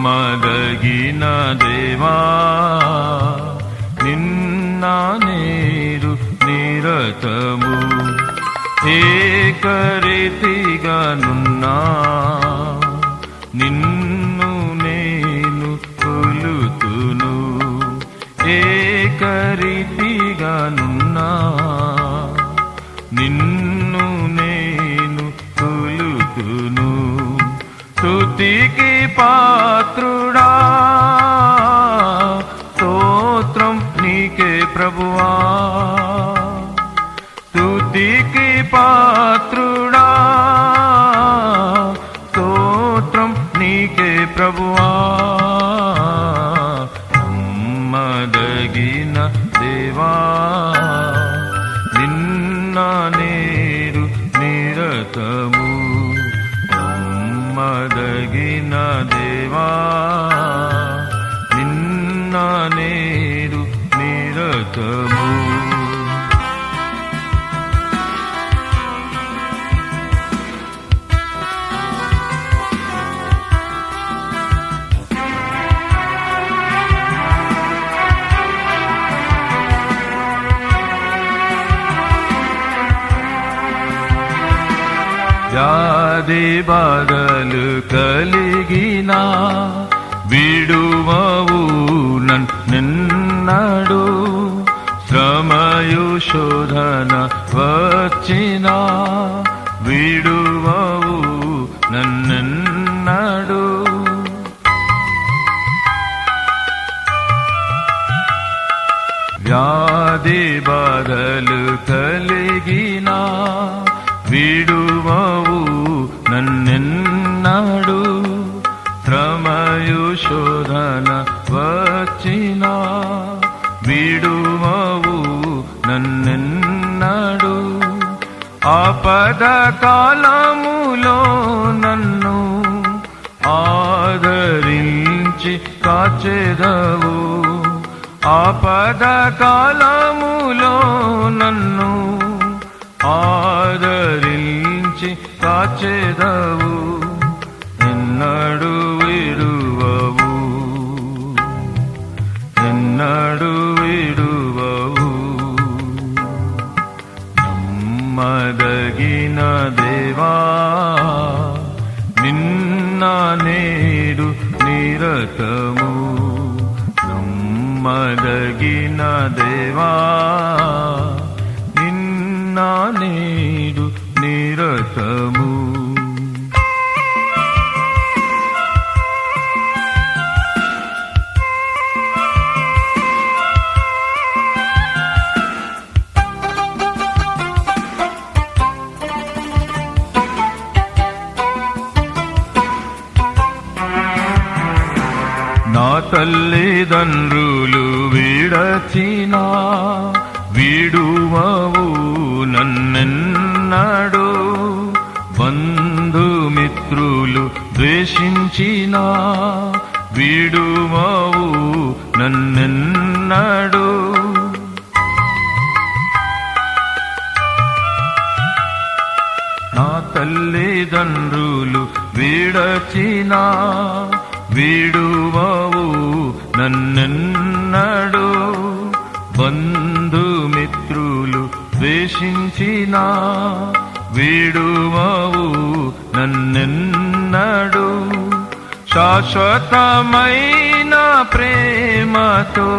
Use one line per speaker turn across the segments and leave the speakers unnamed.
నమ్మదగిన దేవా నిన్న నేడు నిరతము. ఏకరీతిగానున్నా నిన్న స్తుతికి పాత్రుడా. స్తోత్రం నీకే ప్రభువా. స్తుతికి పాత్రుడా. స్తోత్రం నీకే ప్రభువా. నమ్మదగిన దేవా నిన్న వ్యాధి బాధలు కలిగినా విడువవు నిన్నడు. శ్రమయు శోధన వచ్చిన విడువవు నన్నడు. వ్యాధి బాధలు కలిగినా విడువవు నన్నెన్నాడు? శ్రమయు శోధన వచ్చిన? విడువవు నన్నెన్నాడు? ఆపద కాలములో నన్ను ఆదరించి కాచెదవు. ఆపద కాలములో నన్ను ఆదరి ఆదరించి కాచేదావు ఎన్నడు విడువవు ఎన్నడు విడువవు నమ్మదగిన దేవా నిన్న నేడు నిరతము. నమ్మదగిన దేవా నిన్న నేడు నిరతము నా తల్లిదండ్రులు విడచిన విడువవు ద్వేషించిన విడువవు నన్నెన్నడు. నా తల్లిదండ్రులు విడచిన విడువవు నన్నెన్నడు. బంధుమిత్రులు ద్వేషించిన విడువవు నన్నెన్నడు శాశ్వతమైన ప్రేమతో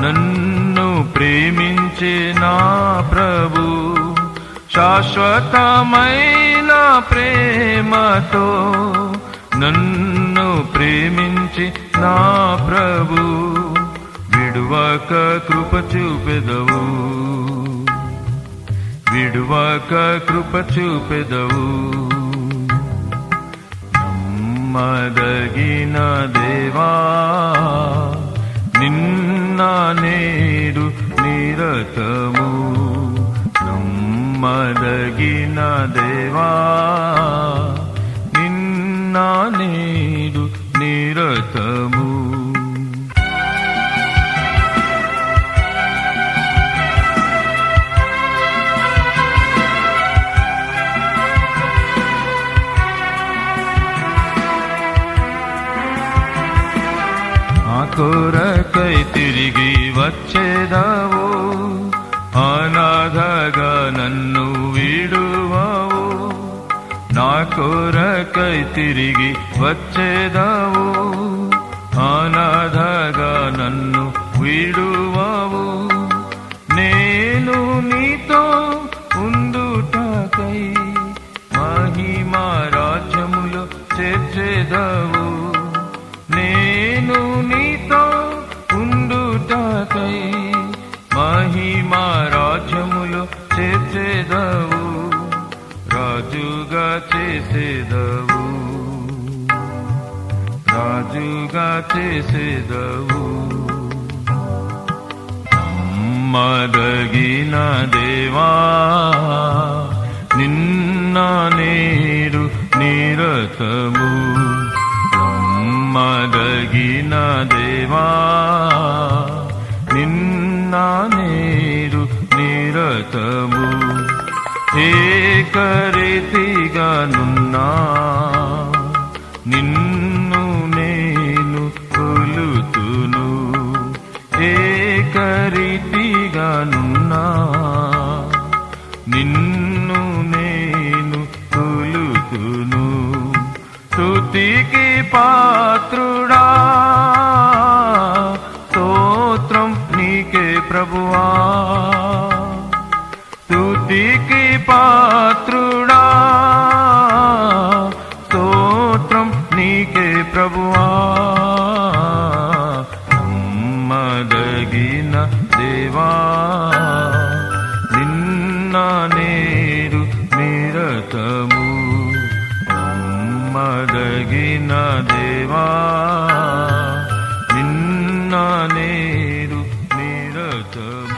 నన్ను ప్రేమించే నా ప్రభు. శాశ్వతమైన ప్రేమతో నన్ను ప్రేమించి నా ప్రభు. విడువక కృప చూపెదవు. విడువక కృప చూపెదవు. మదగిన దేవా నిన్న నేడు నిరతము నమ్మదగిన దేవా నిన్న నేడు నిరతము కొరకై తిరిగి వచ్చేదావు? అనాథగా నన్ను విడువావు? నా కొరకై తిరిగి వచ్చేదావు? అనాథగా నన్ను విడువావు? నేను నీతో ఉండుటకై మహిమా రాజ్యములో చేర్చేదావు? చేసేదవు నమ్మదగిన దేవా నిన్న నేడు నిరతము నమ్మదగిన దేవా నిన్న నేడు నిరతము ఏకరీతిగా నున్నా నిన్న పాత్రుడా స్తోత్రం నీకే ప్రభువా. స్థుతికి పాత్రుడా స్తోత్రం నీకే ప్రభువా. నమ్మదగిన దేవా నిన్న నేడు నిరతము